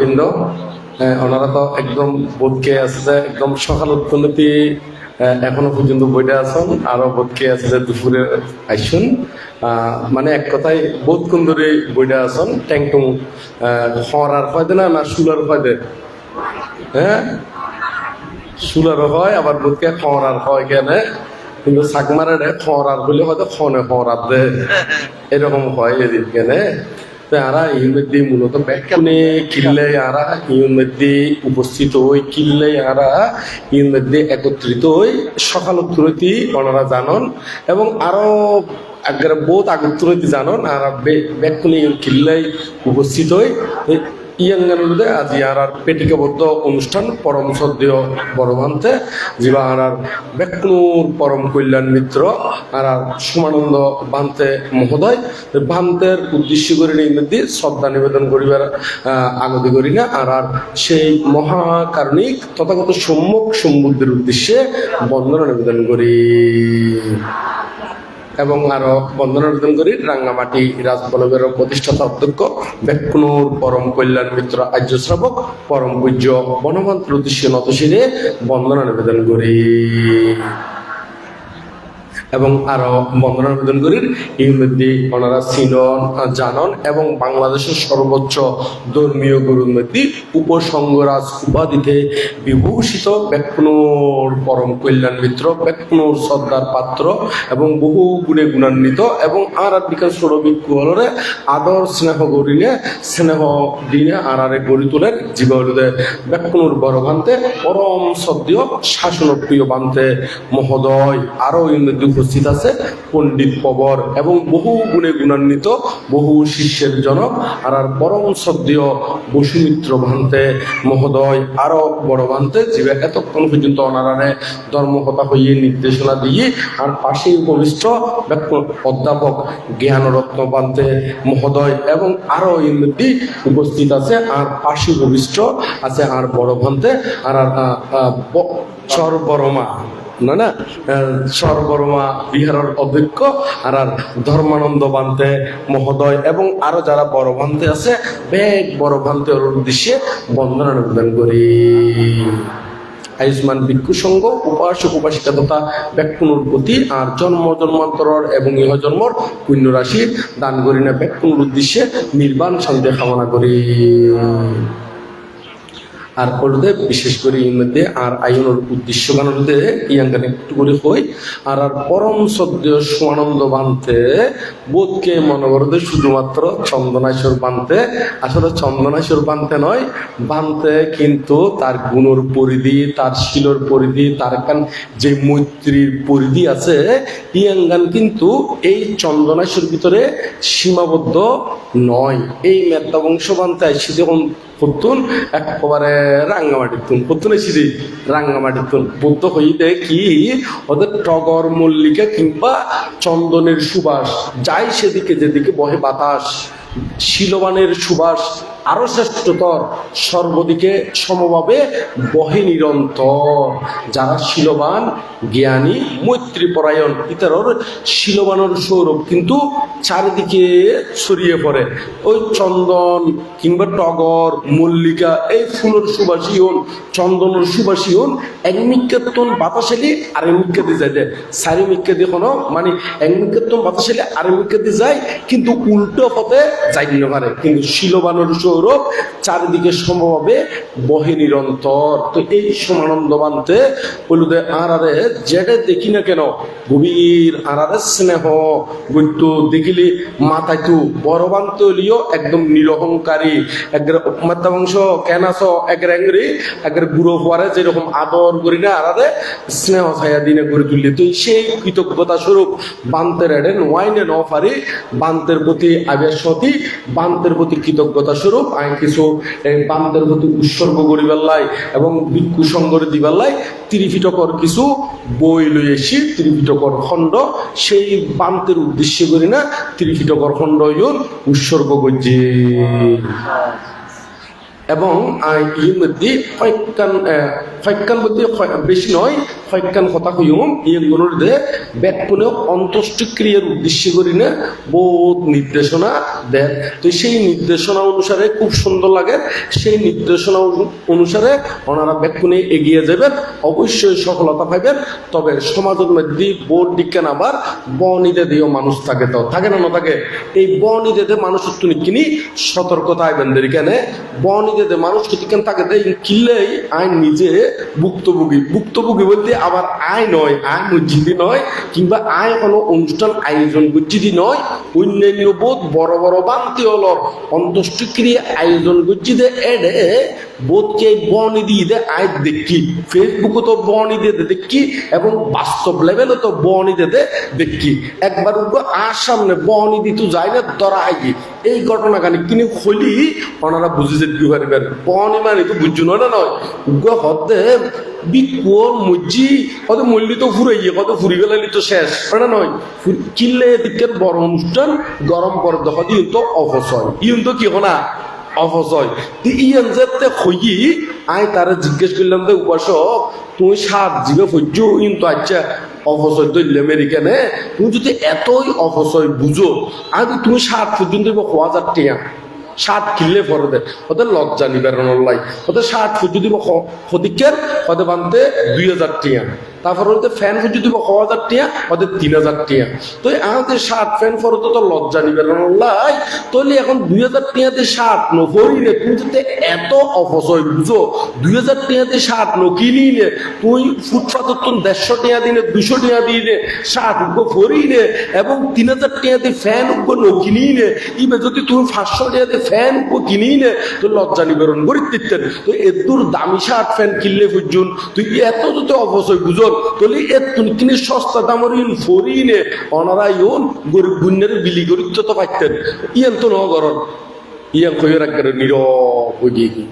বৃন্দ ওনারা তো একদম বোধকে আছে, একদম সকাল উৎপন্নতি এখনও পর্যন্ত বইটা আছেন, আরও বোধকে আছে যে দুপুরে আইসুন। মানে এক কথায় বোধ কুন্দরে বইটা আছেন ট্যাংটুং খরার ফয়দে না না সুলার ফয়দে? হ্যাঁ সুলারও হয়, আবার বোধকে খরার হয় কেন? কিন্তু সাকমারে খরার বলে হয়তো খনে খরার দে। এরকম হয় এদিক কেন। আরা ইউর মধ্যে মূলত ব্যাখ্যানে কিনলে আরা ইউর মধ্যে উপস্থিত হই কিল্লে আরা ইউর মধ্যে একত্রিত হই সকাল উত্তরতি ওনারা জানন এবং আরও আগের বহুত আগত্তরতি জানন আর ব্যাখ্যানে কিল্লাই উপস্থিত হই ইয়াঙ্গানুরুদে আজি আর আর পেটিকাবদ্ধ অনুষ্ঠান পরম যিবা আর আর বেকনুর পরম কল্যাণ মিত্র আর সমানন্দ বান্তে মহোদয়। বান্তের উদ্দেশ্য করে নির্মিতি শ্রদ্ধা নিবেদন করিবার আগতি করি না আর আর সেই মহাকারণিক তথাগত সম্মুখ সম্বুদ্ধের উদ্দেশ্যে বন্দনা নিবেদন করি। এবং আরও বন্ধন অর্জন করি রাঙ্গামাটি রাজবল্লভের প্রতিষ্ঠাতা অধ্যক্ষ বেক্ষণুর পরম কল্যাণ মিত্র আর্য শ্রাবক, পরম পূজ্য বনমন্ত্র উদ্দেশ্যে নতশিরে বন্দনা নিবেদন করি। এবং আরও বন্দনা নিবেদন করি। এর মধ্যে ওনারা সিনন, জানন এবং বাংলাদেশের সর্বোচ্চ ধর্মীয় গুরুর মধ্যে উপসংগরাজ উপাধিতে বিভূষিত বেক্ষণুর পরম কল্যাণ মিত্র বেক্ষণুর শ্রদ্ধার পাত্র এবং বহু গুণে গুণান্বিত এবং আর আর বিকাশ সৌরভিক্ষুহলরে আদর স্নেহ গরিনে, স্নেহ দিনে আর আরে গড়ি তোলেন জীবনে বেক্ষণুর বড় ভান্তে পরম সদ্য শাসনপ্রিয় বান্তে মহোদয়। আরও এর মধ্যে উপস্থিত আছে পণ্ডিত পবর এবং বহু গুণে গুণান্বিত বহু শিষ্যের জনক আর আর পরম সদ্য বসুমিত্র ভান্তে, মহোদয়, আরও বড় ভান্তে জীবে এতক্ষণ পর্যন্ত অনারারে ধর্মকথা হইয়ে নির্দেশনা দিয়ে আর পাশেই উপবিষ্ট অধ্যাপক জ্ঞানরত্ন পান্তে মহোদয় এবং আরও মধ্যে উপস্থিত আছে আর পাশে উপবিষ্ট আছে আর বড় ভান্তে, আর আর সর্বরমা। না না সর্বরমা বিহারের অধ্যক্ষ আর আর ধর্মানন্দ বান্তে, মহোদয় এবং আরও যারা বড় ভান্তে আছে, বেগ বড় ভান্তের উদ্দেশ্যে বন্দনা নিবেদন করি। আয়ুষ্মান ভিক্ষু সংঘ, উপাসক, উপাসিকা তথা ব্যাকুনুর প্রতি আর জন্ম জন্মান্তর এবং ইহ জন্মর পুণ্য রাশি দান করি না ব্যাকুনুর উদ্দেশ্যে নির্বাণ শান্তি কামনা করি। আর করতে বিশেষ করে এর মধ্যে আর আইনের উদ্দেশ্য গানতে ইয়াঙ্গানে একটু করে হই আর আর পরম সদ্য সমানন্দ বানতে, বোধকে মনে করতে শুধুমাত্র চন্দনাশ্বর বানতে। আসলে চন্দনাশ্বর বানতে নয়, বানতে কিন্তু তার গুণর পরিধি, তার শিলর পরিধি, তার কান যে মৈত্রীর পরিধি আছে, ইয়াঙ্গান কিন্তু এই চন্দনাশ্বর ভিতরে সীমাবদ্ধ নয়। এই মেদ্দা বংশ বানতে যখন পুতুন একবারে রাঙ্গামাটির তুন পুতুন এসেছি রাঙ্গামাটির তুন বুদ্ধ হইতে কি, ওদের টগর মল্লিকা কিংবা চন্দনের সুবাস, যাই সেদিকে যেদিকে বহে বাতাস শিলবানের সুবাস আরও শ্রেষ্ঠতর সর্বদিকে সমভাবে বহে নিরন্তর যারা শিলবান, জ্ঞানী, মৈত্রীপরায়ণ, ইতারর শিলবানের সৌরভ কিন্তু চারিদিকে ছড়িয়ে পড়ে। ওই চন্দন কিংবা টগর, মল্লিকা, এই ফুলের সুবাসী হন, চন্দনের সুবাসী হন এক মিক্কাতন বাতাসেলি আর এক মিক্কাতে যায় দেয় চারি মিক্কাতে কোনো মানে এক বাতাসেলি আর এক মিক্কাতে যায়, কিন্তু উল্টো পথে যাই না পারে। কিন্তু শিলবানের সৌরভ চারিদিকে সম্ভবে বহে নিরন্তর। তো এই সমানন্দ আর আরে যেটা দেখি না কেন, গভীর আরে স্নেহ। দেখিলে মাথায় একদম নিরহংকারী একবার মাত্রাংশ কেন আস একবার যেরকম আদর করি না আরে স্নেহ ছায়া দিনে গড়ে তুললি। তো সেই কৃতজ্ঞতা স্বরূপ বান্তের এডে নোয়াইনে ন পারি বান্তের প্রতি আবেশ সতী বান্তের প্রতি কৃতজ্ঞতা স্বরূপ আমি কিছু বান্তের প্রতি উৎসর্গ করিবার লাই এবং ভিক্ষু সংগরে দিবেল্লাই লাই, ত্রিপিটকর কিছু বই লই এসি ত্রিপিটকর খণ্ড, সেই বান্তের উদ্দেশ্যে করি না ত্রিপিটকর খণ্ড উৎসর্গ করছি এবং আই ই মধ্যে ফৈকান ফৈকান মধ্যে বেশি নয় ফৈকান কথা হইম ইয়েগুলোর দে ব্যাটপুনে অন্তষ্টিক্রিয়ার উদ্দেশ্য করি না বহুত নির্দেশনা দেন। তো সেই নির্দেশনা অনুসারে খুব সুন্দর লাগে, সেই নির্দেশনা অনুসারে ওনারা ব্যাটপুনে এগিয়ে যাবেন, অবশ্যই সফলতা পাইবেন, তবে সমাজের মধ্যে বোর্ড বিজ্ঞান আবার বনিদে দিয়েও মানুষ থাকে তো। থাকে না না থাকে? এই বনিদে দে মানুষ তুমি কিনি সতর্কতা আইবেন কেনে বনিদে দে মানুষ কেন থাকে দে কিনলেই আইন নিজে ভুক্তভোগী। ভুক্তভোগী বলতে আবার আয় নয় আয় মসজিদি নয়, কিংবা আয় কোনো অনুষ্ঠান, আয়োজন গজ্জিদি নয়। অন্যান্য বোধ বড় বড় বান্তি হলর অন্ত্যেষ্টিক্রিয়া আয়োজন গজ্জিদে এডে বোধকে বনি দিয়ে আয় দেখি। ফেসবুকে তো বনি দিয়ে দেখি। এবং বাস্তব লেভেলে তো বনি দিয়ে দেখি। একবার আর সামনে বনি দিতে যায় না আই এই ঘটনা কানে কিনে হলি ওনারা বুঝে যেতে পারবেন বনি মানে তো বুঝছ না নয় হতে বিকুল মুজি কত মূল্য তো ফুরাইয়ে কত ফুরি গেলে তো শেষ। না নয় ফুরি- কিনলে দিকের বড় অনুষ্ঠান গরম করে দেখা দিন তো অপচয়। ইউন তো কি হনা অপচয়। ইয়ান যেতে হই আই তারা জিজ্ঞেস করলাম যে, উপাসক, তুই সাত জিগে ফজ্জ ইন তো আচ্ছা অপচয় দৈল্য আমেরিকানে তুমি যদি এতই অপচয় বুঝো আগে তুমি সাত পর্যন্ত হাজার টিয়া ষাট কিনলে পরে দে ওদের লজ্জা নিবার লাই ওদের ষাট যদি ফদিকের ওদের বানতে দুই হাজার টিয়া। তারপর ওদের ফ্যান যদি ছ হাজার টিয়া ওদের তিন হাজার টিয়া। তো আমাদের ষাট ফ্যান ফর তো তো লজ্জা নিবারণের লাই তাহলে এখন দুই হাজার টিয়াতে ষাট নে তুমি যদি এত অপচয় বুঝো দুই হাজার টিয়াতে ষাট নে তুই ফুটপাথর তোর দেড়শো টিয়া দিনে দুশো টিয়া নে ষাট উগ্র নে এবং তিন হাজার টিয়াতে ফ্যান নকিনি নে ইবে যদি তুমি পাঁচশো টিয়াতে ফ্যান উগ্র কিনি নে তো লজ্জা নিবারণ করি দিতেন তো এদুর দামি ষাট ফ্যান কিনলে বুঝুন তুই এত যদি অপচয় বুঝর তাহলে এ তুমি কিনে সস্তা দামের অনারা ইউন গরিব গুণের বিলি করি তো পাইতেন। ইয়ান তো নগরণ ইয়াং কই রাখবে নীরব হয়ে গিয়ে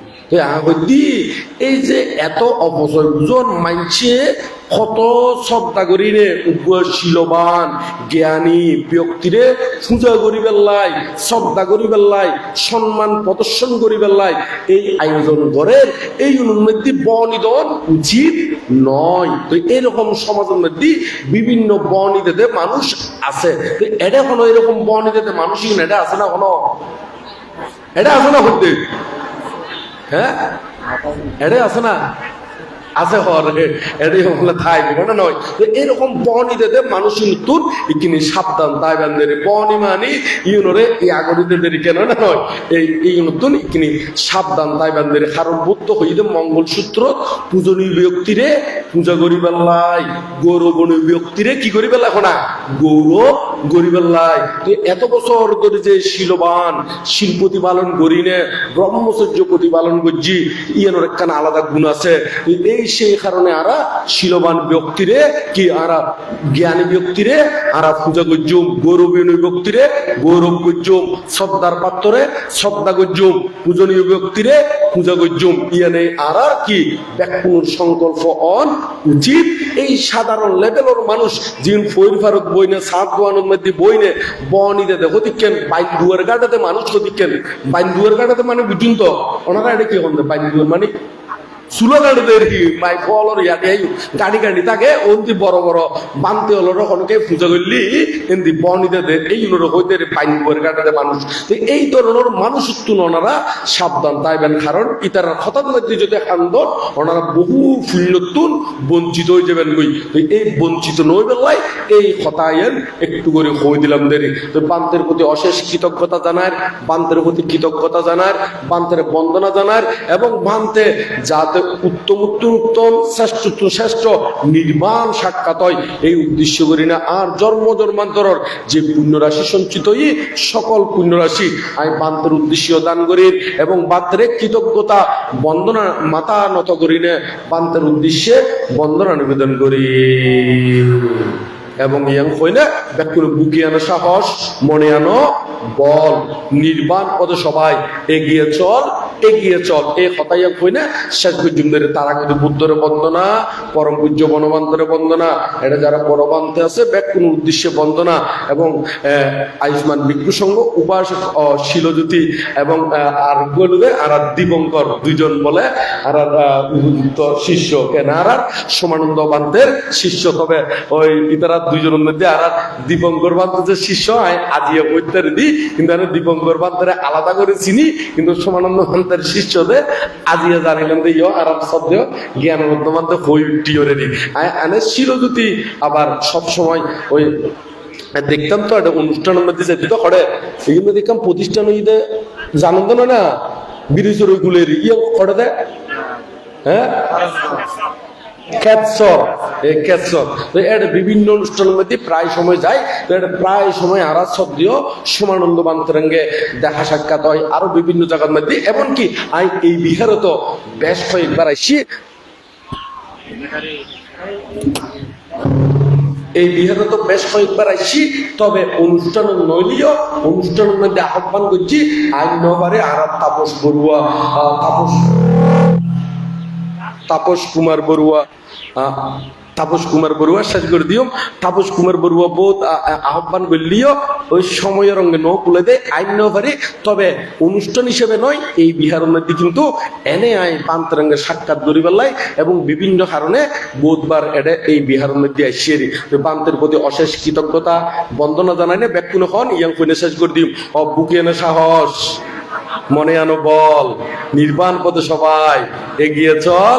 এই যে এত অপচয় বুঝন মানছে কত শ্রদ্ধা করি রে জ্ঞানী ব্যক্তিরে পূজা শ্রদ্ধা সম্মান প্রদর্শন করি পেলাই এই আয়োজন করে এই মধ্যে বনিদন উচিত নয়। তো এরকম সমাজের মধ্যে বিভিন্ন বনিদেতে মানুষ আছে। তো এটা কোনো এরকম বনিদেতে মানুষ এটা আছে না কোনো? এটা আছে না হতে হ্যাঁ? এটাই আছে না? আছে হরে এটাই হলে থাই না নয় এরকম মানুষ নতুন ইকিনি সাবধান, তাই বান্ধে বনি মানি, ইউনরে এই দেরি কেন? না নয়, এই এই নতুন ইকিনি সাবধান, তাই বান্ধে কারণ বুদ্ধ হইতে মঙ্গলসূত্র পূজনীয় ব্যক্তিরে পূজা করি পেলাই গৌরবনীয় ব্যক্তিরে কি করি পেলা এখন গৌরব গরি পেলাই তো এত বছর ধরে যে শিলবান শিল প্রতিপালন করি নে, ব্রহ্মচর্য প্রতিপালন করছি ইয়ানোর একখান আলাদা গুণ আছে। এই সেই কারণে আরা শিলবান ব্যক্তিরে, কি আরা জ্ঞানী ব্যক্তিরে, আরা পূজা করছুম গৌরবীয় ব্যক্তিরে গৌরব করছুম শ্রদ্ধার পাত্রে শ্রদ্ধা করছুম পূজনীয় ব্যক্তিরে পূজা করছুম ইয়ানে আরা কি ব্যাকুর সংকল্প অন উচিত? এই সাধারণ লেভেলের মানুষ যিন ফৈর ফারুক বইনে সাত দোয়ানোর মধ্যে বইনে বনিতে দেখো দিকেন বাইন দুয়ার গাটাতে মানুষ দিকেন বাইন দুয়ার গাটাতে মানে বুঝুন তো। ওনারা এটা কি করতে বাইন দুয়ার মানে গাড়ি থাকে মানুষ। তো এই ধরনের মানুষ ওনারা সাবধান তাইবেন কারণ ইতারা হঠাৎ যদি খান্দন ওনারা বহু পুণ্যতুন বঞ্চিত হয়ে যাবেন কই। তো এই বঞ্চিত নই বেলায় এই হতায়ের একটু করে কই দিলাম দেরি। তো বান্তের প্রতি অশেষ কৃতজ্ঞতা জানার, বান্তের প্রতি কৃতজ্ঞতা জানার, বান্তের বন্দনা জানার এবং বান্তে যাতে উত্তম উত্তম উত্তম শ্রেষ্ঠ শ্রেষ্ঠ নির্বাণ সাক্ষাৎ হয়। এই উদ্দেশ্য করি না, আর জন্ম জন্মান্তরের যে পুণ্যরাশি সঞ্চিত হই সকল পুণ্যরাশি আমি বান্তের উদ্দেশ্য দান করি এবং বান্তের কৃতজ্ঞতা বন্দনা মাথা নত করি না, বান্তের উদ্দেশ্যে বন্দনা নিবেদন করি। এবং ইয়াং হইলে ব্যক্তির বুকে আনো সাহস মনে আনো বল নির্বাণ পদে সবাই এগিয়ে চল এগিয়ে চল। এই হতাইয়া কই না শেষ পর্যন্ত তারা কিন্তু বুদ্ধরে বন্দনা পরম পূজ্য বনবান্তরে বন্দনা এটা যারা পরবান্তে আছে ব্যাক কোন উদ্দেশ্যে বন্দনা এবং আয়ুষ্মান সংঘ উপাসক আহ, শিলজ্যোতি এবং আর গলুবে আর দিবঙ্কর দুইজন বলে আর শিষ্য। কেন? আর সমানন্দ বান্তের শিষ্য তবে ওই ইতারা দুইজনের মধ্যে আর দীপঙ্কর যে শিষ্য আয় আজিয়া বৈদ্যের দি, কিন্তু আমি দীপঙ্কর বান্তের আলাদা করে চিনি, কিন্তু সমানন্দ বান্তের শিষ্যদের আজিয়া জানিলাম যে ইয় আর শব্দ জ্ঞান মধ্যমান্তে হই টিওরে দি। আনে শিলজ্যোতি আবার সব সময় ওই দেখতাম তো একটা অনুষ্ঠানের মধ্যে যেতে তো করে এগুলো দেখতাম প্রতিষ্ঠান ঈদে জানন্দ না না বিরিজের ওইগুলোর ইয়ে করে দেয় হ্যাঁ? ক্যাৎসর এই তো এটা বিভিন্ন অনুষ্ঠানের মধ্যে প্রায় সময় যায়, তো এটা প্রায় সময় বান্তরঙ্গে দেখা সাক্ষাৎ হয় আরও বিভিন্ন জায়গার মধ্যে। এমনকি আই এই বিহারে তো বেশ কয়েকবার আসি এই বিহারে তো বেশ কয়েকবার আসছি তবে অনুষ্ঠান নইলেও অনুষ্ঠানের মধ্যে আহ্বান করছি আজ নবারে আর আর তাপস বড়ুয়া তাপস তাপস কুমার বড়ুয়া তাপস কুমার বড়ুয়া শেষ করে দিও। তাপস কুমার বড়ুয়া আ- আহ্বান করলিও ওই সময়ের রঙে ন তুলে দেয়, আইন পারে। তবে অনুষ্ঠান হিসেবে নয়, এই বিহারের মধ্যে কিন্তু এনে আই পান্তরঙ্গে সাক্ষাৎ করি পেলাই এবং বিভিন্ন কারণে বুধবার এডে এই বিহারের মধ্যে আসিয়ে পান্তের প্রতি অশেষ কৃতজ্ঞতা, বন্দনা জানাই না ব্যাকুন হন, ইয়াং শেষ করে অ, বুকে এনে সাহস। মনে আনো বল, নির্বাণ পথে সবাই এগিয়ে চল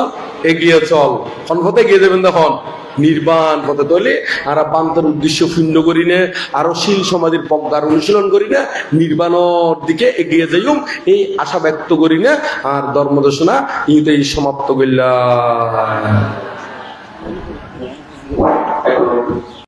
এগিয়ে চল। কোন পথে এগিয়ে যাবেন তখন? নির্বাণ পথে তলে আর পান্তের উদ্দেশ্য শূন্য করি নে, আরও শীল সমাধির পজ্ঞার অনুশীলন করি না, নির্বাণর দিকে এগিয়ে যাইম, এই আশা ব্যক্ত করি না, আর ধর্মদর্শনা ইতেই সমাপ্ত করলাম।